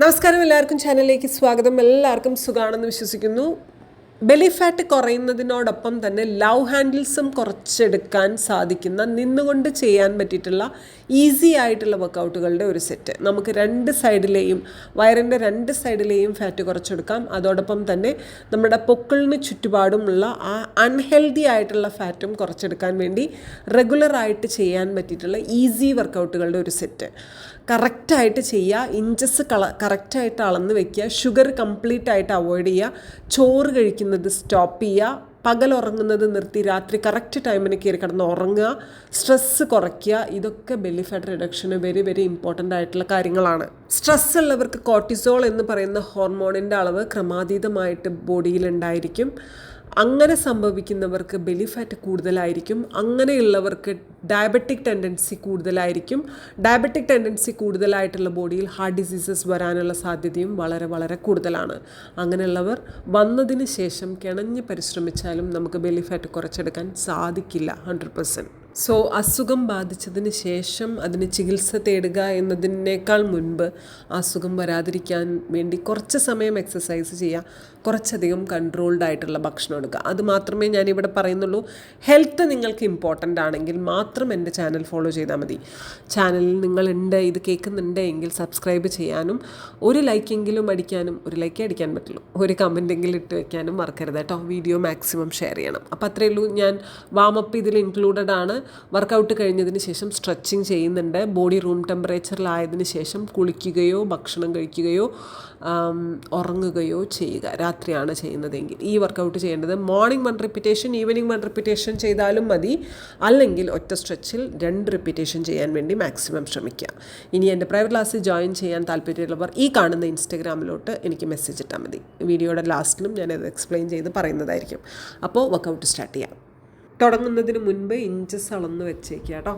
നമസ്കാരം എല്ലാവർക്കും ചാനലിലേക്ക് സ്വാഗതം. എല്ലാവർക്കും സുഖാണെന്ന് വിശ്വസിക്കുന്നു. ബെലി ഫാറ്റ് കുറയുന്നതിനോടൊപ്പം തന്നെ ലവ് ഹാൻഡിൽസും കുറച്ചെടുക്കാൻ സാധിക്കുന്ന നിന്നുകൊണ്ട് ചെയ്യാൻ പറ്റിയിട്ടുള്ള ഈസി ആയിട്ടുള്ള വർക്കൗട്ടുകളുടെ ഒരു സെറ്റ്. നമുക്ക് രണ്ട് സൈഡിലെയും വയറിന്റെ രണ്ട് സൈഡിലെയും ഫാറ്റ് കുറച്ചെടുക്കാം. അതോടൊപ്പം തന്നെ നമ്മുടെ പൊക്കിളിന് ചുറ്റുപാടുമുള്ള ആ അൺഹെൽതി ആയിട്ടുള്ള ഫാറ്റും കുറച്ചെടുക്കാൻ വേണ്ടി റെഗുലറായിട്ട് ചെയ്യാൻ പറ്റിയിട്ടുള്ള ഈസി വർക്കൗട്ടുകളുടെ ഒരു സെറ്റ്. കറക്റ്റായിട്ട് ചെയ്യുക ഇഞ്ചസ് കള കറക്റ്റായിട്ട് അളന്ന് വെക്കുക ഷുഗർ കംപ്ലീറ്റ് ആയിട്ട് അവോയ്ഡ് ചെയ്യുക ചോറ് കഴിക്കുന്നത് സ്റ്റോപ്പ് ചെയ്യുക പകൽ ഉറങ്ങുന്നത് നിർത്തി രാത്രി കറക്റ്റ് ടൈമിന് കയറി കിടന്ന് ഉറങ്ങുക സ്ട്രെസ്സ് കുറയ്ക്കുക ഇതൊക്കെ ബെല്ലി ഫാറ്റ് റിഡക്ഷന് വെരി വെരി ഇമ്പോർട്ടന്റ് ആയിട്ടുള്ള കാര്യങ്ങളാണ്. സ്ട്രെസ് ഉള്ളവർക്ക് കോർട്ടിസോൾ എന്ന് പറയുന്ന ഹോർമോണിന്റെ അളവ് ക്രമാതീതമായിട്ട് ബോഡിയിൽ ഉണ്ടായിരിക്കും. അങ്ങനെ സംഭവിക്കുന്നവർക്ക് ബെലിഫാറ്റ് കൂടുതലായിരിക്കും. അങ്ങനെയുള്ളവർക്ക് ഡയബറ്റിക് ടെൻഡൻസി കൂടുതലായിരിക്കും. ഡയബറ്റിക് ടെൻഡൻസി കൂടുതലായിട്ടുള്ള ബോഡിയിൽ ഹാർട്ട് ഡിസീസസ് വരാനുള്ള സാധ്യതയും വളരെ വളരെ കൂടുതലാണ്. അങ്ങനെയുള്ളവർ വന്നതിന് ശേഷം കിണഞ്ഞ് പരിശ്രമിച്ചാലും നമുക്ക് ബെലിഫാറ്റ് കുറച്ചെടുക്കാൻ സാധിക്കില്ല ഹൺഡ്രഡ് പെർസെന്റ് സോ അസുഖം ബാധിച്ചതിന് ശേഷം അതിന് ചികിത്സ തേടുക എന്നതിനേക്കാൾ മുൻപ് അസുഖം വരാതിരിക്കാൻ വേണ്ടി കുറച്ച് സമയം എക്സസൈസ് ചെയ്യുക. കുറച്ചധികം കൺട്രോൾഡ് ആയിട്ടുള്ള ഭക്ഷണം എടുക്കുക. അത് മാത്രമേ ഞാനിവിടെ പറയുന്നുള്ളൂ. ഹെൽത്ത് നിങ്ങൾക്ക് ഇമ്പോർട്ടന്റ് ആണെങ്കിൽ മാത്രം എന്റെ ചാനൽ ഫോളോ ചെയ്താൽ മതി. ചാനലിൽ നിങ്ങളുണ്ട് ഇത് കേൾക്കുന്നുണ്ട് എങ്കിൽ സബ്സ്ക്രൈബ് ചെയ്യാനും ഒരു ലൈക്കെങ്കിലും അടിക്കാനും ഒരു ലൈക്കേ അടിക്കാൻ പറ്റുള്ളൂ. ഒരു കമന്റെങ്കിലും ഇട്ട് വെക്കാനും മറക്കരുത് കേട്ടോ. വീഡിയോ മാക്സിമം ഷെയർ ചെയ്യണം. അപ്പോൾ അത്രയേ ഉള്ളൂ. ഞാൻ വാമപ്പ് ഇതിൽ ഇൻക്ലൂഡഡ് ആണ്. വർക്കൗട്ട് കഴിഞ്ഞതിന് ശേഷം സ്ട്രെച്ചിങ് ചെയ്യുന്നുണ്ട്. ബോഡി റൂം ടെമ്പറേച്ചറിലായതിനു ശേഷം കുളിക്കുകയോ ഭക്ഷണം കഴിക്കുകയോ ഉറങ്ങുകയോ ചെയ്യുക. രാത്രിയാണ് ചെയ്യുന്നതെങ്കിൽ ഈ വർക്കൗട്ട് ചെയ്യേണ്ടത് morning one repetition evening one repetition ചെയ്താലും മതി. അല്ലെങ്കിൽ ഒറ്റ സ്ട്രെച്ചിൽ രണ്ട് റിപ്പിറ്റേഷൻ ചെയ്യാൻ വേണ്ടി മാക്സിമം ശ്രമിക്കുക ഇനി എന്റെ പ്രൈവറ്റ് ക്ലാസ്സിൽ ജോയിൻ ചെയ്യാൻ താല്പര്യമുള്ളവർ ഈ കാണുന്ന ഇൻസ്റ്റഗ്രാമിലോട്ട് എനിക്ക് മെസ്സേജ് ഇട്ടാൽ മതി. വീഡിയോയുടെ ലാസ്റ്റിലും ഞാനത് എക്സ്പ്ലെയിൻ ചെയ്ത് പറയുന്നതായിരിക്കും. അപ്പോൾ വർക്കൗട്ട് സ്റ്റാർട്ട് ചെയ്യാം. തുടങ്ങുന്നതിന് മുൻപ് ഇഞ്ചസ് അളന്ന് വെച്ചേക്കുക കേട്ടോ.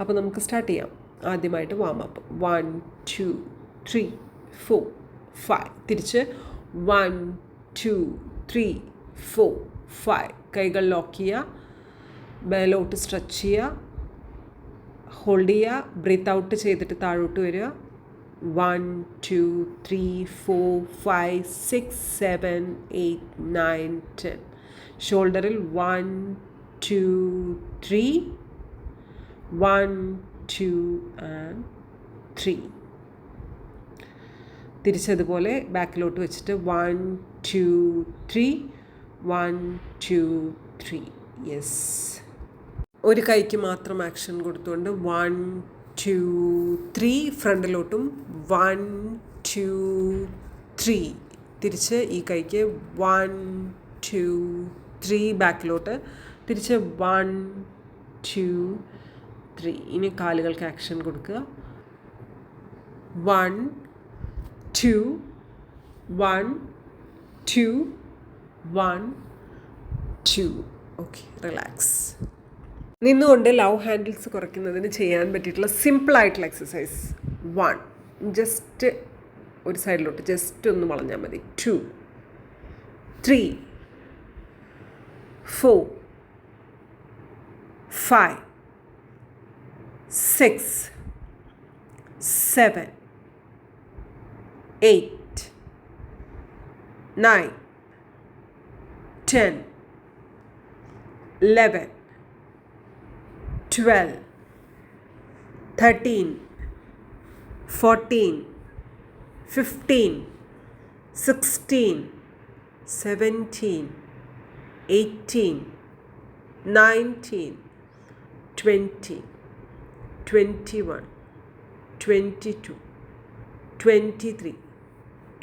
അപ്പോൾ നമുക്ക് സ്റ്റാർട്ട് ചെയ്യാം. ആദ്യമായിട്ട് warm up one two three four five തിരിച്ച് one two three four five കൈകൾ ലോക്ക് ചെയ്യുക. മേലോട്ട് സ്ട്രെച്ച് ചെയ്യുക. ഹോൾഡ് ചെയ്യുക. ബ്രീത്ത് ഔട്ട് ചെയ്തിട്ട് താഴോട്ട് വരിക. One two three four five six seven eight nine ten ഷോൾഡറിൽ one two three one two and three തിരിച്ചതുപോലെ ബാക്കിലോട്ട് വെച്ചിട്ട് one two three one two three yes ഒരു കൈക്ക് മാത്രം ആക്ഷൻ കൊടുത്തുകൊണ്ട് വൺ ടു ത്രീ ഫ്രണ്ടിലോട്ടും വൺ ടു ത്രീ തിരിച്ച് ഈ കൈക്ക് വൺ ടു ത്രീ ബാക്കിലോട്ട് തിരിച്ച് വൺ ടു ത്രീ ഇനി കാലുകൾക്ക് ആക്ഷൻ കൊടുക്കുക. One two one two one two okay relax നിന്നുകൊണ്ട് ലവ് ഹാൻഡിൽസ് കുറയ്ക്കുന്നതിന് ചെയ്യാൻ പറ്റിയിട്ടുള്ള സിമ്പിൾ ആയിട്ടുള്ള എക്സസൈസ് വൺ ജസ്റ്റ് ഒരു സൈഡിലോട്ട് ജസ്റ്റ് ഒന്ന് വളഞ്ഞാൽ മതി. Two three four five six seven eight, nine, ten, eleven, twelve, thirteen, fourteen, fifteen, sixteen, seventeen, eighteen, nineteen, twenty, twenty-one, twenty-two. 23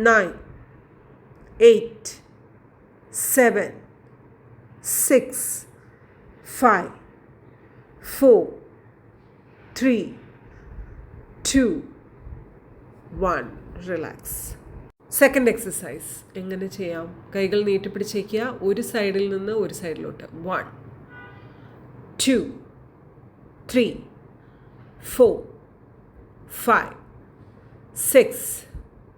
9 8 7 6 5 four, three, two, one. Relax second exercise എങ്ങനെ ചെയ്യാം? കൈകൾ നീട്ടിപ്പിടിച്ചേക്കുക ഒരു സൈഡിൽ നിന്ന് ഒരു സൈഡിലോട്ട്. One two three four five six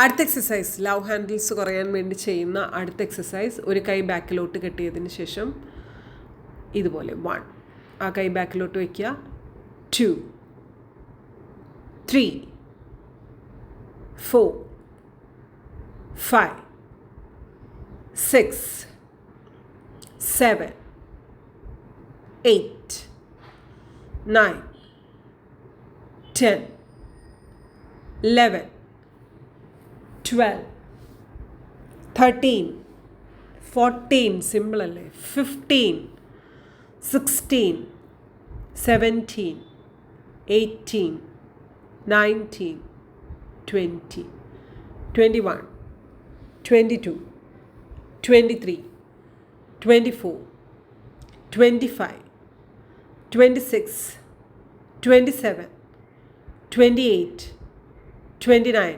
അടുത്ത എക്സസൈസ് ലവ് ഹാൻഡിൽസ് കുറയാൻ വേണ്ടി ചെയ്യുന്ന അടുത്ത എക്സസൈസ് ഒരു കൈ ബാക്കിലോട്ട് കെട്ടിയതിന് ശേഷം ഇതുപോലെ വൺ ആ കൈ ബാക്കിലോട്ട് വയ്ക്കുക two three four five six seven eight nine ten eleven twelve thirteen fourteen simple അല്ലേ fifteen sixteen seventeen eighteen nineteen twenty twenty one twenty two twenty three twenty four twenty five twenty six twenty seven twenty eight twenty nine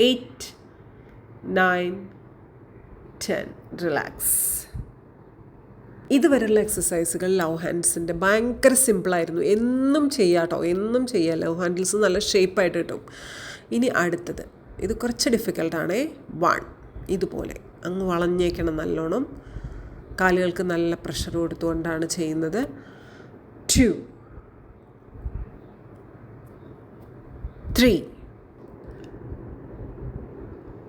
eight nine ten relax ഇതുവരെയുള്ള എക്സസൈസുകൾ love ഹാൻഡ്സിന്റെ ഭയങ്കര സിമ്പിളായിരുന്നു എന്നും ചെയ്യാട്ടോ എന്നും ചെയ്യുക love handles നല്ല ഷേപ്പായിട്ട് കിട്ടും. ഇനി അടുത്തത്. ഇത് കുറച്ച് ഡിഫിക്കൽട്ടാണേ വൺ. ഇതുപോലെ. അങ്ങ് വളഞ്ഞേക്കണം നല്ലോണം. കാലുകൾക്ക് നല്ല പ്രഷർ കൊടുത്തുകൊണ്ടാണ് ചെയ്യുന്നത്. Two. Three.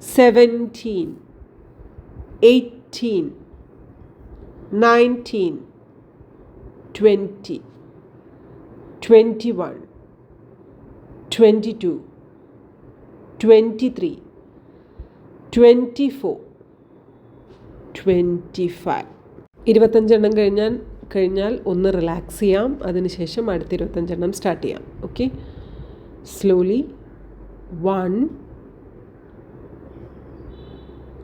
Seventeen, eighteen. 19 20 21 22 23 24 25 ഇരുപത്തഞ്ചെണ്ണം കഴിഞ്ഞാൽ കഴിഞ്ഞാൽ ഒന്ന് റിലാക്സ് ചെയ്യാം. അതിനുശേഷം അടുത്ത ഇരുപത്തഞ്ചെണ്ണം സ്റ്റാർട്ട് ചെയ്യാം. Okay slowly one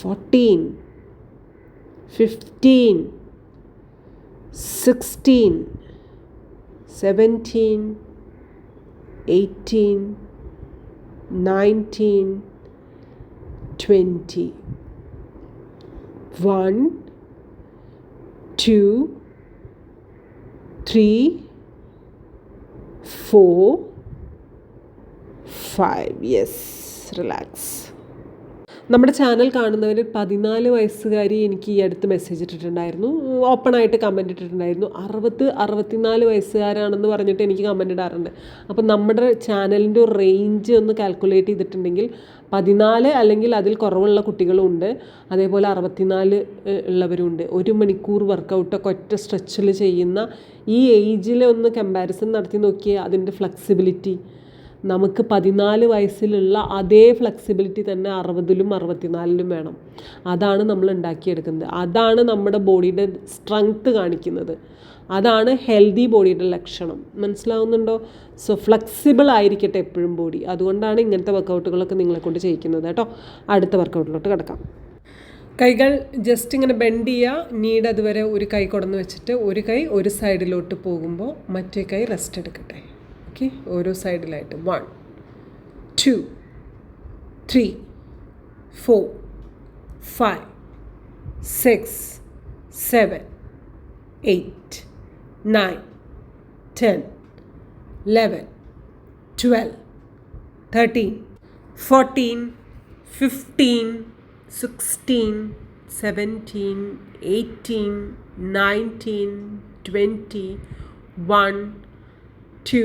fourteen. 15, 16, 17, 18, 19 20 1 2 3 4 5 yes relax നമ്മുടെ ചാനൽ കാണുന്നവർ പതിനാല് വയസ്സുകാരി എനിക്ക് ഈ അടുത്ത് മെസ്സേജ് ഇട്ടിട്ടുണ്ടായിരുന്നു. ഓപ്പണായിട്ട് കമന്റ് ഇട്ടിട്ടുണ്ടായിരുന്നു. അറുപത് അറുപത്തിനാല് വയസ്സുകാരാണെന്ന് പറഞ്ഞിട്ട് എനിക്ക് കമന്റ് ഇടാറുണ്ട്. അപ്പോൾ നമ്മുടെ ചാനലിന്റെ ഒരു റേഞ്ച് ഒന്ന് കാൽക്കുലേറ്റ് ചെയ്തിട്ടുണ്ടെങ്കിൽ പതിനാല് അല്ലെങ്കിൽ അതിൽ കുറവുള്ള കുട്ടികളും ഉണ്ട്. അതേപോലെ അറുപത്തിനാല് ഉള്ളവരുമുണ്ട് ഒരു മണിക്കൂർ വർക്കൗട്ടൊക്കെ ഒറ്റ സ്ട്രെച്ചിൽ ചെയ്യുന്ന ഈ ഏജിൽ ഒന്ന് കമ്പാരിസൺ നടത്തി നോക്കിയാൽ അതിന്റെ ഫ്ലെക്സിബിലിറ്റി നമുക്ക് പതിനാല് വയസ്സിലുള്ള അതേ ഫ്ലെക്സിബിലിറ്റി തന്നെ അറുപതിലും അറുപത്തിനാലിലും വേണം. അതാണ് നമ്മൾ ഉണ്ടാക്കിയെടുക്കുന്നത്. അതാണ് നമ്മുടെ ബോഡിയുടെ സ്ട്രെങ്ത്ത് കാണിക്കുന്നത്. അതാണ് ഹെൽത്തി ബോഡിയുടെ ലക്ഷണം. മനസ്സിലാവുന്നുണ്ടോ? സോ ഫ്ലെക്സിബിൾ ആയിരിക്കട്ടെ എപ്പോഴും ബോഡി അതുകൊണ്ടാണ് ഇങ്ങനത്തെ വർക്കൗട്ടുകളൊക്കെ നിങ്ങളെ കൊണ്ട് ചെയ്യിക്കുന്നത് കേട്ടോ. അടുത്ത വർക്കൗട്ടിലോട്ട് കിടക്കാം. കൈകൾ ജസ്റ്റ് ഇങ്ങനെ ബെൻഡ് ചെയ്യുക. നീഡ് അതുവരെ ഒരു കൈ കൊടന്ന് വെച്ചിട്ട് ഒരു കൈ ഒരു സൈഡിലോട്ട് പോകുമ്പോൾ മറ്റേ കൈ റെസ്റ്റ് എടുക്കട്ടെ. ഓക്കെ ഓരോ സൈഡിലായിട്ട്. One two three four five six seven eight nine ten eleven twelve thirteen fourteen fifteen sixteen seventeen eighteen nineteen twenty one two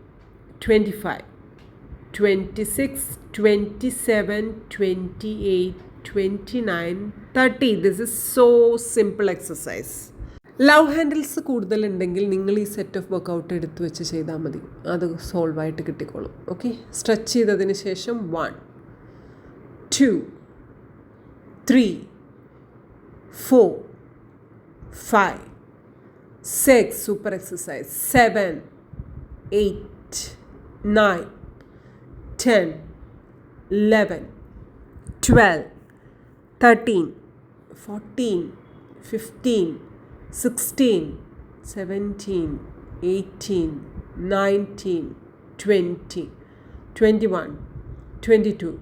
25, 26, 27, 28, 29, 30. This is so simple exercise. Love handles കൂടുതലുണ്ടെങ്കിൽ നിങ്ങൾ ഈ set of workout എടുത്ത് വെച്ച് ചെയ്താൽ മതി. അത് solve ആയിട്ട് കിട്ടിക്കോളും. Okay stretch ചെയ്തതിന് ശേഷം one two three four five six super exercise seven eight nine, ten, eleven, twelve, thirteen, fourteen, fifteen, sixteen, seventeen, eighteen, nineteen, twenty, twenty-one, twenty-two,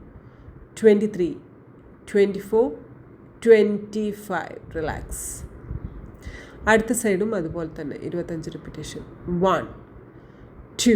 twenty-three, twenty-four, twenty-five. Relax. അടുത്ത സൈഡും അതുപോലെ തന്നെ ഇരുപത്തഞ്ച് repetition one two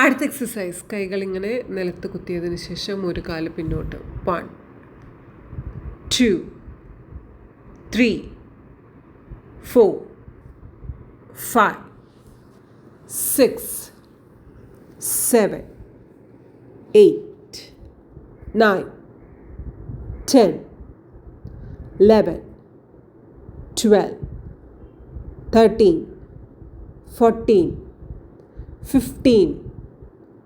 അടുത്ത exercise കൈകൾ ഇങ്ങനെ നിലത്ത് കുത്തിയതിന് ശേഷം ഒരു കാൽ പിന്നോട്ട്. One two three four five six seven eight nine ten eleven twelve thirteen fourteen fifteen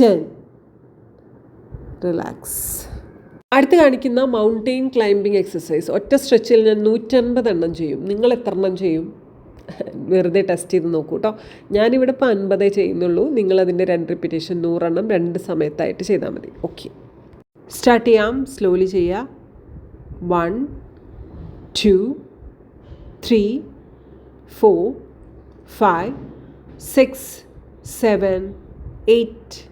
ten relax. അടുത്ത് കാണിക്കുന്ന മൗണ്ടെയിൻ ക്ലൈംബിംഗ് എക്സസൈസ്. ഒറ്റ സ്ട്രെച്ചിൽ ഞാൻ നൂറ്റൻപത് എണ്ണം ചെയ്യും. നിങ്ങൾ എത്ര എണ്ണം ചെയ്യും? വെറുതെ ടെസ്റ്റ് ചെയ്ത് നോക്കൂ കേട്ടോ ഞാനിവിടെ ഇപ്പോൾ അൻപതേ ചെയ്യുന്നുള്ളൂ. നിങ്ങളതിന്റെ രണ്ട് റിപ്പീറ്റേഷൻ നൂറെണ്ണം രണ്ട് സമയത്തായിട്ട് ചെയ്താൽ മതി. ഓക്കെ. സ്റ്റാർട്ട് ചെയ്യാം. സ്ലോലി ചെയ്യുക. One two three four five six seven eight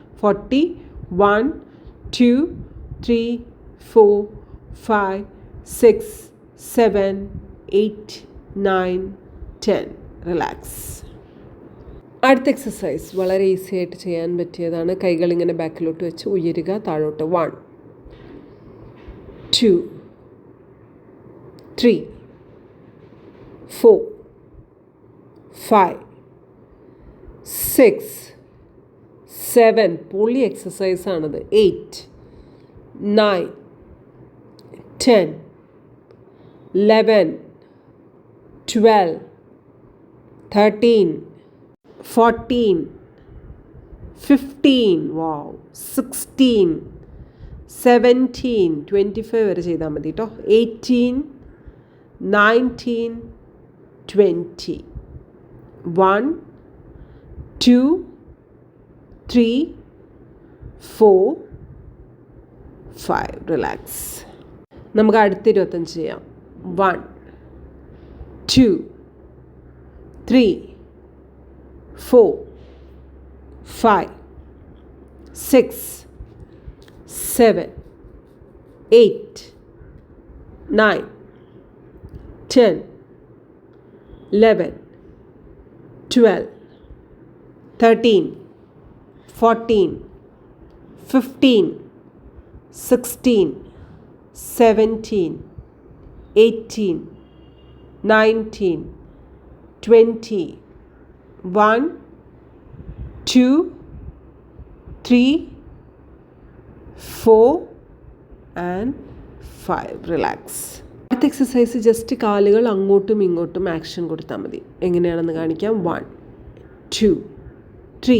forty one two three four five six seven eight nine ten. Relax. അടുത്ത എക്സസൈസ് വളരെ ഈസി ആയിട്ട് ചെയ്യാൻ പറ്റിയതാണ്. കൈകൾ ഇങ്ങനെ ബാക്കിലോട്ട് വെച്ച് ഉയരുക താഴോട്ട് one two three four five six seven പൊളി എക്സസൈസാണത് eight nine ten eleven twelve thirteen fourteen fifteen wow sixteen seventeen twenty five വരെ ചെയ്താൽ മതി കേട്ടോ eighteen nineteen twenty one two three four five relax നമുക്ക് അടുത്ത ഇരുപത്തഞ്ച് ചെയ്യാം. One two three four five six seven eight nine ten eleven twelve thirteen fourteen fifteen sixteen seventeen eighteen nineteen twenty one two three four and five relax അടുത്ത exercise just കാലുകൾ അങ്ങോട്ടും ഇങ്ങോട്ടും action കൊടുത്താൽ മതി. എങ്ങനെയാണെന്ന് കാണിക്കാം? One two three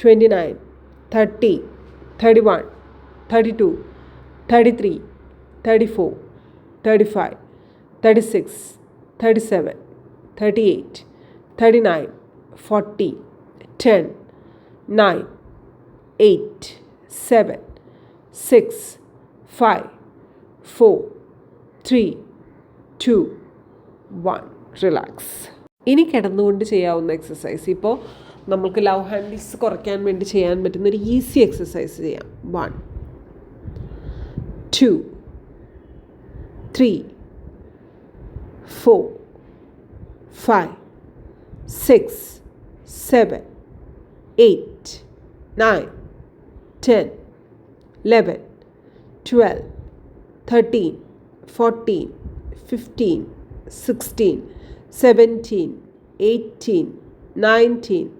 Twenty nine thirty thirty one thirty two thirty three thirty four thirty five thirty six thirty seven thirty eight thirty nine forty ten nine eight seven six five four three two one relax ഇനി കിടന്നുകൊണ്ട് ചെയ്യാവുന്ന exercise ഇപ്പോൾ നമുക്ക് love handles കുറയ്ക്കാൻ വേണ്ടി ചെയ്യാൻ പറ്റുന്ന ഒരു ഈസി എക്സസൈസ് ചെയ്യാം. One. Two. Three. Four. Five. Six. Seven. Eight. Nine. Ten. Eleven twelve. Thirteen. Fourteen. Fifteen. Sixteen. Seventeen. Eighteen. Nineteen.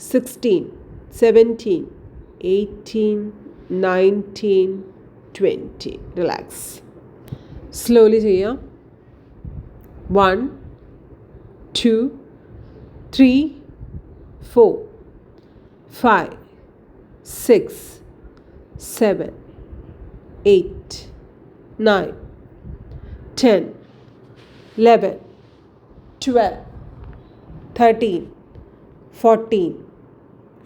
16, 17, 18, 19, 20. Relax. Slowly here. 1, 2, 3, 4, 5, 6, 7, 8, 9, 10, 11, 12, 13, 14,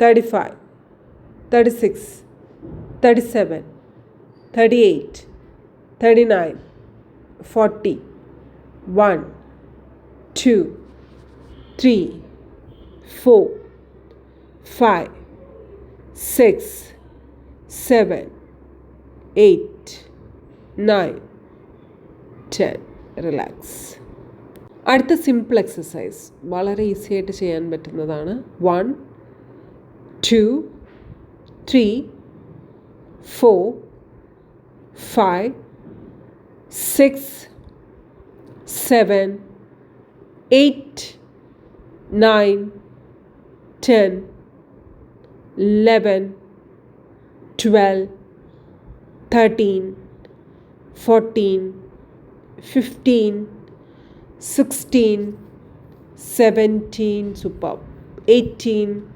thirty five thirty six thirty seven thirty eight thirty nine forty one two three four five six seven eight nine ten relax അടുത്ത simple exercise വളരെ easy ആയിട്ട് ചെയ്യാൻ പറ്റുന്നതാണ്. One two, three, four, five, six, seven, eight, nine, ten, eleven, twelve, thirteen, fourteen, fifteen, sixteen, seventeen. superb, 18,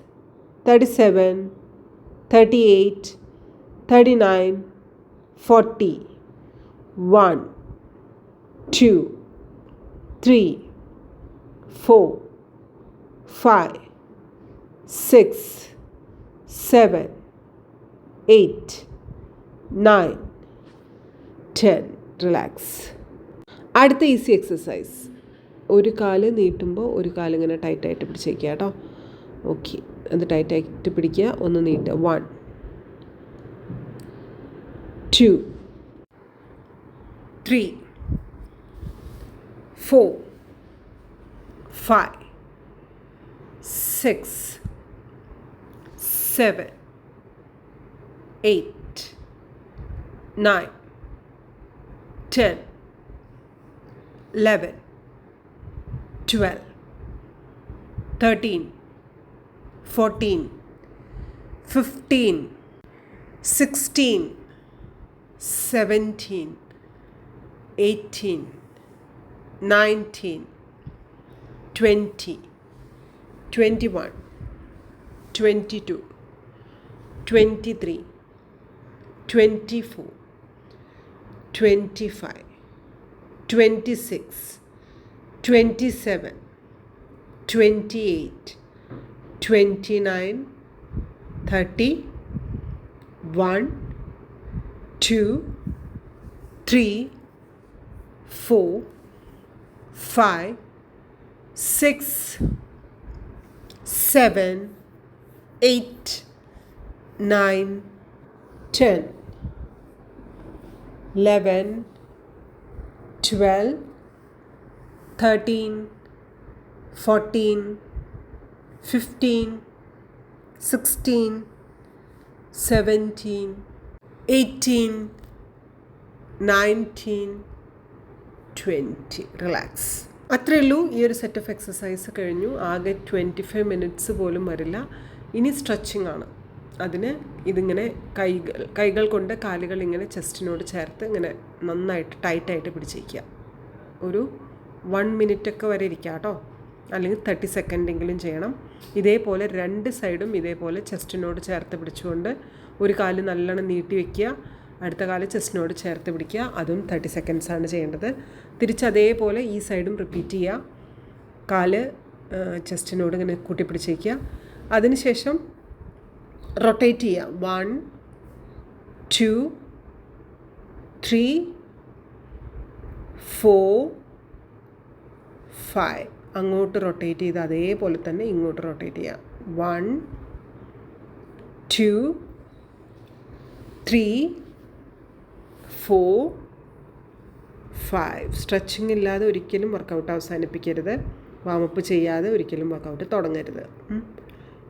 twenty nine thirty thirty one thirty two thirty three thirty four thirty five thirty six thirty seven thirty eight thirty nine forty one two three four five six seven eight nine ten relax അടുത്ത easy exercise ഒരു കാൽ നീട്ടുമ്പോൾ ഒരു കാലിങ്ങനെ ടൈറ്റായിട്ട് പിടിച്ചേക്കുക കേട്ടോ. Okay അത് ടൈറ്റായിട്ട് പിടിക്കുക. ഒന്ന് നീട്ടുക one two three four five six seven eight nine ten eleven twelve thirteen fourteen, fifteen, sixteen, seventeen, eighteen, nineteen, twenty, twenty-one, twenty-two, twenty-three, twenty-four, twenty-five, twenty-six, twenty-seven, twenty-eight twenty nine, thirty, one, two, three, four, five, six, seven, eight, nine, ten, eleven, twelve, thirteen, fourteen. 15, 16, 17, 18, 19, 20. Relax അത്രേ ഉള്ളൂ. ഈ ഒരു set of exercise കഴിഞ്ഞു. ആകെ twenty five minutes പോലും വരില്ല. ഇനി stretching ആണ്. അതിന് ഇതിങ്ങനെ കൈകൾ കൈകൾ കൊണ്ട് കാലുകൾ ഇങ്ങനെ ചെസ്റ്റിനോട് ചേർത്ത് ഇങ്ങനെ നന്നായിട്ട് ടൈറ്റായിട്ട് പിടിച്ചിരിക്കുക. ഒരു വൺ മിനിറ്റൊക്കെ വരെ ഇരിക്കാം കേട്ടോ. അല്ലെങ്കിൽ തേർട്ടി സെക്കൻഡെങ്കിലും ചെയ്യണം. ഇതേപോലെ രണ്ട് സൈഡും ഇതേപോലെ ചെസ്റ്റിനോട് ചേർത്ത് പിടിച്ചുകൊണ്ട് ഒരു കാൽ നല്ലോണം നീട്ടി വെക്കുക. അടുത്ത കാൽ ചെസ്റ്റിനോട് ചേർത്ത് പിടിക്കുക. അതും തേർട്ടി സെക്കൻഡ്സാണ് ചെയ്യേണ്ടത്. തിരിച്ച് അതേപോലെ ഈ സൈഡും റിപ്പീറ്റ് ചെയ്യുക. കാൽ ചെസ്റ്റിനോട് ഇങ്ങനെ കൂട്ടിപ്പിടിച്ചേക്കുക. അതിനുശേഷം റൊട്ടേറ്റ് ചെയ്യുക. One two three four five അങ്ങോട്ട് റൊട്ടേറ്റ് ചെയ്ത് അതേപോലെ തന്നെ ഇങ്ങോട്ട് റൊട്ടേറ്റ് ചെയ്യാം. One two three four five stretching ഇല്ലാതെ ഒരിക്കലും വർക്കൗട്ട് അവസാനിപ്പിക്കരുത്. വാമപ്പ് ചെയ്യാതെ ഒരിക്കലും വർക്കൗട്ട് തുടങ്ങരുത്.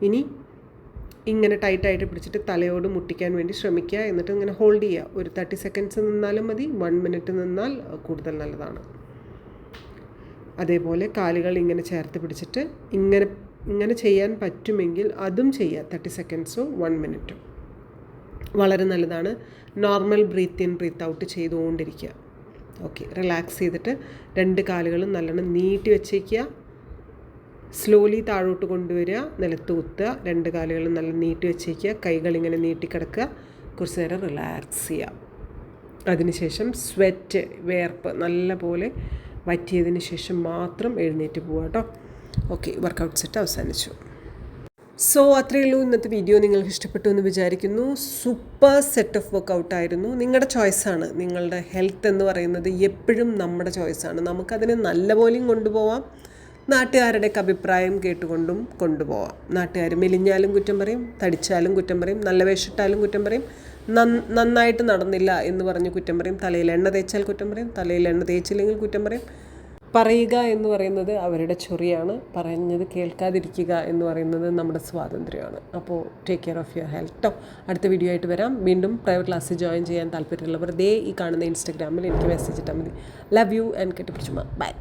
ഇനി ഇങ്ങനെ ടൈറ്റായിട്ട് പിടിച്ചിട്ട് തലയോട് മുട്ടിക്കാൻ വേണ്ടി ശ്രമിക്കുക. എന്നിട്ട് ഇങ്ങനെ ഹോൾഡ് ചെയ്യുക. ഒരു തേർട്ടി സെക്കൻഡ്സ് നിന്നാലും മതി. വൺ മിനിറ്റ് നിന്നാൽ കൂടുതൽ നല്ലതാണ്. അതേപോലെ കാലുകൾ ഇങ്ങനെ ചേർത്ത് പിടിച്ചിട്ട് ഇങ്ങനെ ഇങ്ങനെ ചെയ്യാൻ പറ്റുമെങ്കിൽ അതും ചെയ്യുക. തേർട്ടി സെക്കൻഡ്സോ വൺ മിനിറ്റോ വളരെ നല്ലതാണ്. Normal breathe in breathe out ചെയ്തുകൊണ്ടിരിക്കുക. ഓക്കെ റിലാക്സ് ചെയ്തിട്ട് രണ്ട് കാലുകളും നല്ലോണം നീട്ടി വെച്ചേക്കുക. സ്ലോലി താഴോട്ട് കൊണ്ടുവരിക നിലത്ത് കുത്തുക രണ്ട് കാലുകളും നല്ല നീട്ടി വെച്ചേക്കുക. കൈകൾ ഇങ്ങനെ നീട്ടിക്കിടക്കുക കുറച്ച് നേരം റിലാക്സ് ചെയ്യുക. അതിനുശേഷം സ്വെറ്റ് വേർപ്പ് നല്ല പോലെ വറ്റിയതിന് ശേഷം മാത്രം എഴുന്നേറ്റ് പോവുക കേട്ടോ. ഓക്കെ വർക്കൗട്ട് സെറ്റ് അവസാനിച്ചു. സോ അത്രയേ ഉള്ളൂ ഇന്നത്തെ വീഡിയോ നിങ്ങൾക്ക് ഇഷ്ടപ്പെട്ടു എന്ന് വിചാരിക്കുന്നു. സൂപ്പർ സെറ്റ് ഓഫ് വർക്കൗട്ട് ആയിരുന്നു. നിങ്ങളുടെ ചോയ്സാണ് നിങ്ങളുടെ ഹെൽത്ത് എന്ന് പറയുന്നത് എപ്പോഴും നമ്മുടെ ചോയ്സാണ് നമുക്കതിനെ നല്ല പോലെയും കൊണ്ടുപോവാം. നാട്ടുകാരുടെയൊക്കെ അഭിപ്രായം കേട്ടുകൊണ്ടും കൊണ്ടുപോവാം. നാട്ടുകാർ മെലിഞ്ഞാലും കുറ്റം പറയും തടിച്ചാലും കുറ്റം പറയും നല്ല വേഷിട്ടാലും കുറ്റം പറയും. നന്നായിട്ട് നടന്നില്ല എന്ന് പറഞ്ഞ് കുറ്റം പറയും. തലയിൽ എണ്ണ തേച്ചാൽ കുറ്റം പറയും. തലയിൽ എണ്ണ തേച്ചില്ലെങ്കിൽ കുറ്റം പറയും. പറയുക എന്ന് പറയുന്നത് അവരുടെ ചൊറിയാണ്. പറഞ്ഞത് കേൾക്കാതിരിക്കുക എന്ന് പറയുന്നത് നമ്മുടെ സ്വാതന്ത്ര്യമാണ്. അപ്പോൾ ടേക്ക് കെയർ ഓഫ് യുവർ ഹെൽത്തോ അടുത്ത വീഡിയോ ആയിട്ട് വരാം. വീണ്ടും പ്രൈവറ്റ് ക്ലാസ്സിൽ ജോയിൻ ചെയ്യാൻ താല്പര്യമുള്ളവർ ദേ ഈ കാണുന്ന ഇൻസ്റ്റഗ്രാമിൽ എനിക്ക് മെസ്സേജ് ഇട്ടാൽ മതി. ലവ് യു ആൻഡ് കെട്ടിപ്പിടിച്ചുമ ബൈ